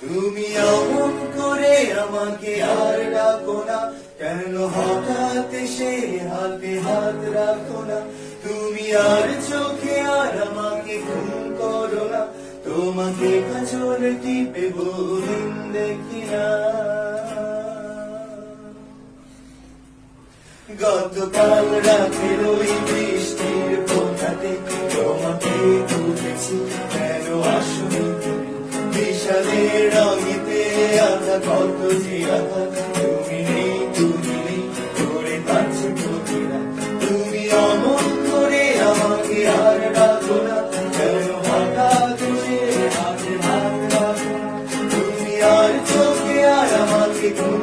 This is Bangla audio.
তুমি অমন করে আমাকে আর ডাকো না। কেন হঠাৎ সে হাতে হাত রাখো না? তুমি আর চোখে আর আমাকে খুন করো না। তোমাকে কাজল টিপে বহুদিন দেখি গতকাল রাতের ওই বৃষ্টির ফোঁটাতে তোমাকে তুলেছি কেন আসনি বিশালের রঙেতে আধা, কত যে আধা। তুমি নেই তুমি নেই, করে কাছে প্রতিরা তুমি অমন করে আমাকে আর ডাকো না। কেন হঠাৎ সে হাতে হাত রাখো তুমি আর চোখে আর আমাকে খুন